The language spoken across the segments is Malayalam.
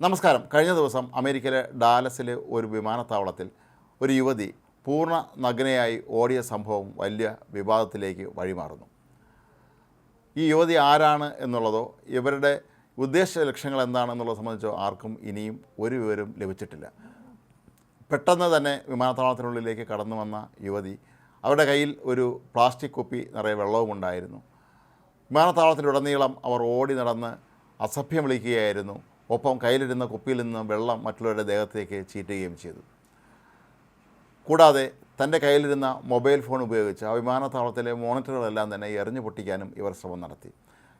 നമസ്കാരം. കഴിഞ്ഞ ദിവസം അമേരിക്കയിലെ ഡാലസിലെ ഒരു വിമാനത്താവളത്തിൽ ഒരു യുവതി പൂർണ നഗ്നയായി ഓടിയ സംഭവം വലിയ വിവാദത്തിലേക്ക് വഴിമാറുന്നു. ഈ യുവതി ആരാണ് എന്നുള്ളതോ ഇവരുടെ ഉദ്ദേശ ലക്ഷ്യങ്ങൾ എന്താണെന്നുള്ളത് സംബന്ധിച്ചോ ആർക്കും ഇനിയും ഒരു വിവരം ലഭിച്ചിട്ടില്ല. പെട്ടെന്ന് തന്നെ വിമാനത്താവളത്തിനുള്ളിലേക്ക് കടന്നു വന്ന യുവതി അവരുടെ കയ്യിൽ ഒരു പ്ലാസ്റ്റിക് കുപ്പി നിറയെ വെള്ളവും ഉണ്ടായിരുന്നു. വിമാനത്താവളത്തിലുടനീളം അവർ ഓടി നടന്ന് അസഭ്യം വിളിക്കുകയായിരുന്നു. ഒപ്പം കയ്യിലിരുന്ന കുപ്പിയിൽ നിന്ന് വെള്ളം മറ്റുള്ളവരുടെ ദേഹത്തേക്ക് ചീറ്റുകയും ചെയ്തു. കൂടാതെ തന്റെ കയ്യിലിരുന്ന മൊബൈൽ ഫോൺ ഉപയോഗിച്ച് ആ വിമാനത്താവളത്തിലെ മോണിറ്ററുകളെല്ലാം തന്നെ എറിഞ്ഞു പൊട്ടിക്കാനും ഇവർ ശ്രമം നടത്തി.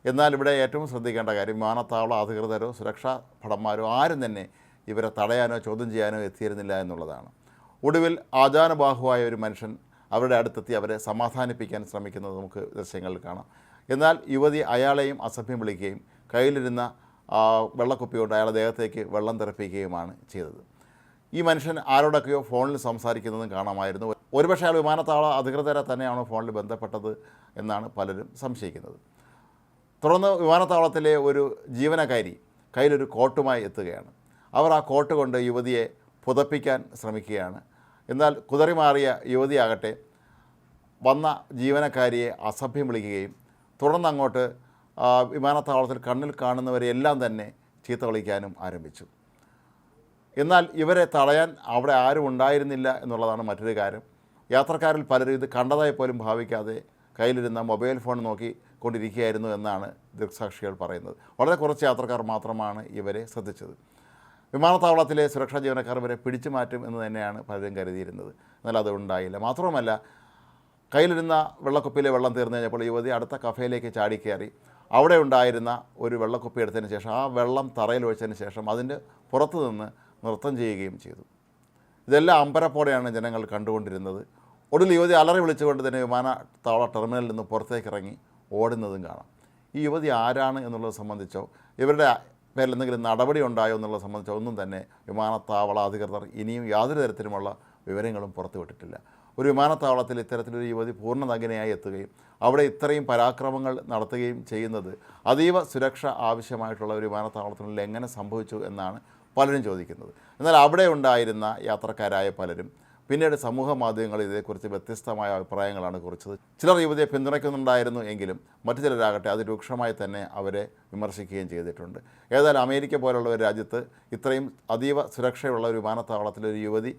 എന്നാൽ ഇവിടെ ഏറ്റവും ശ്രദ്ധിക്കേണ്ട കാര്യം വിമാനത്താവള അധികൃതരോ സുരക്ഷാ ഭടന്മാരോ ആരും തന്നെ ഇവരെ തടയാനോ ചോദ്യം ചെയ്യാനോ എത്തിയിരുന്നില്ല എന്നുള്ളതാണ്. ഒടുവിൽ ആചാരബാഹുവായ ഒരു മനുഷ്യൻ അവരുടെ അടുത്തെത്തി അവരെ സമാധാനിപ്പിക്കാൻ ശ്രമിക്കുന്നത് നമുക്ക് ദൃശ്യങ്ങളിൽ കാണാം. എന്നാൽ യുവതി അയാളെയും അസഭ്യം വിളിക്കുകയും കയ്യിലിരുന്ന വെള്ളക്കുപ്പി കൊണ്ട് അയാളെ ദേഹത്തേക്ക് വെള്ളം തെറിപ്പിക്കുകയുമാണ് ചെയ്തത്. ഈ മനുഷ്യൻ ആരോടൊക്കെയോ ഫോണിൽ സംസാരിക്കുന്നതും കാണാമായിരുന്നു. ഒരുപക്ഷെ അയാൾ വിമാനത്താവള അധികൃതരെ തന്നെയാണോ ഫോണിൽ ബന്ധപ്പെട്ടത് എന്നാണ് പലരും സംശയിക്കുന്നത്. തുടർന്ന് വിമാനത്താവളത്തിലെ ഒരു ജീവനക്കാരി കയ്യിലൊരു കോട്ടുമായി എത്തുകയാണ്. അവർ ആ കോട്ട് കൊണ്ട് യുവതിയെ പുതപ്പിക്കാൻ ശ്രമിക്കുകയാണ്. എന്നാൽ കുതറിമാറിയ യുവതിയാകട്ടെ വന്ന ജീവനക്കാരിയെ അസഭ്യം വിളിക്കുകയും തുടർന്ന് അങ്ങോട്ട് ആ, വിമാനത്താവളത്തിൽ കണ്ണിൽ കാണുന്നവരെയെല്ലാം തന്നെ ചീത്ത വിളിക്കാനും ആരംഭിച്ചു. എന്നാൽ ഇവരെ തടയാൻ അവിടെ ആരും ഉണ്ടായിരുന്നില്ല എന്നുള്ളതാണ് മറ്റൊരു കാര്യം. യാത്രക്കാരിൽ പലരും ഇത് കണ്ടതായി പോലും ഭാവിക്കാതെ കയ്യിലിരുന്ന മൊബൈൽ ഫോൺ നോക്കി കൊണ്ടിരിക്കുകയായിരുന്നു എന്നാണ് ദൃക്സാക്ഷികൾ പറയുന്നത്. വളരെ കുറച്ച് യാത്രക്കാർ മാത്രമാണ് ഇവരെ ശ്രദ്ധിച്ചത്. വിമാനത്താവളത്തിലെ സുരക്ഷാ ജീവനക്കാർ ഇവരെ പിടിച്ചു മാറ്റും എന്ന് തന്നെയാണ് പലരും കരുതിയിരുന്നത്. എന്നാൽ അത് ഉണ്ടായില്ല. മാത്രവുമല്ല കയ്യിലിരുന്ന വെള്ളക്കുപ്പിയിലെ വെള്ളം തീർന്നു കഴിഞ്ഞപ്പോൾ യുവതി അടുത്ത കഫേയിലേക്ക് ചാടിക്കയറി അവിടെ ഉണ്ടായിരുന്ന ഒരു വെള്ളക്കുപ്പി എടുത്തതിന് ശേഷം ആ വെള്ളം തറയിൽ ഒഴിച്ചതിന് ശേഷം അതിന്റെ പുറത്തു നിന്ന് നൃത്തം ചെയ്യുകയും ചെയ്തു. ഇതെല്ലാം അമ്പരപ്പോടെയാണ് ജനങ്ങൾ കണ്ടുകൊണ്ടിരുന്നത്. ഒടുവിൽ യുവതി അലറി വിളിച്ചുകൊണ്ട് തന്നെ വിമാനത്താവള ടെർമിനലിൽ നിന്ന് പുറത്തേക്ക് ഇറങ്ങി ഓടുന്നതും കാണാം. ഈ യുവതി ആരാണ് എന്നുള്ളത് സംബന്ധിച്ചോ ഇവരുടെ പേരിൽ എന്തെങ്കിലും നടപടി ഉണ്ടായോ എന്നുള്ളത് സംബന്ധിച്ചോ ഒന്നും തന്നെ വിമാനത്താവള അധികൃതർ ഇനിയും യാതൊരു തരത്തിലുമുള്ള വിവരങ്ങളും പുറത്തുവിട്ടിട്ടില്ല. ഒരു വിമാനത്താവളത്തിൽ ഇത്തരത്തിലൊരു യുവതി പൂർണ നഗ്നയായി എത്തുകയും അവിടെ ഇത്രയും പരാക്രമങ്ങൾ നടത്തുകയും ചെയ്യുന്നത് അതീവ സുരക്ഷ ആവശ്യമായിട്ടുള്ള ഒരു വിമാനത്താവളത്തിനുള്ളിൽ എങ്ങനെ സംഭവിച്ചു എന്നാണ് പലരും ചോദിക്കുന്നത്. എന്നാൽ അവിടെ ഉണ്ടായിരുന്ന യാത്രക്കാരായ പലരും പിന്നീട് സമൂഹ മാധ്യമങ്ങളിൽ ഇതേക്കുറിച്ച് വ്യത്യസ്തമായ അഭിപ്രായങ്ങളാണ് കുറിച്ചത്. ചിലർ യുവതിയെ പിന്തുണയ്ക്കുന്നുണ്ടായിരുന്നു എങ്കിലും മറ്റു ചിലരാകട്ടെ അത് രൂക്ഷമായി തന്നെ അവരെ വിമർശിക്കുകയും ചെയ്തിട്ടുണ്ട്. ഏതായാലും അമേരിക്ക പോലുള്ള ഒരു രാജ്യത്ത് ഇത്രയും അതീവ സുരക്ഷയുള്ള ഒരു വിമാനത്താവളത്തിൽ ഒരു യുവതി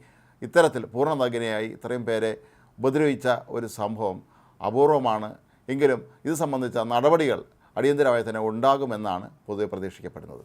ഇത്തരത്തിൽ പൂർണനഗ്നയായി ഇത്രയും പേരെ ഉപദ്രവിച്ച ഒരു സംഭവം അപൂർവമാണ്. എങ്കിലും ഇത് സംബന്ധിച്ച നടപടികൾ അടിയന്തരമായി തന്നെ ഉണ്ടാകുമെന്നാണ് പൊതുവെ പ്രതീക്ഷിക്കപ്പെടുന്നത്.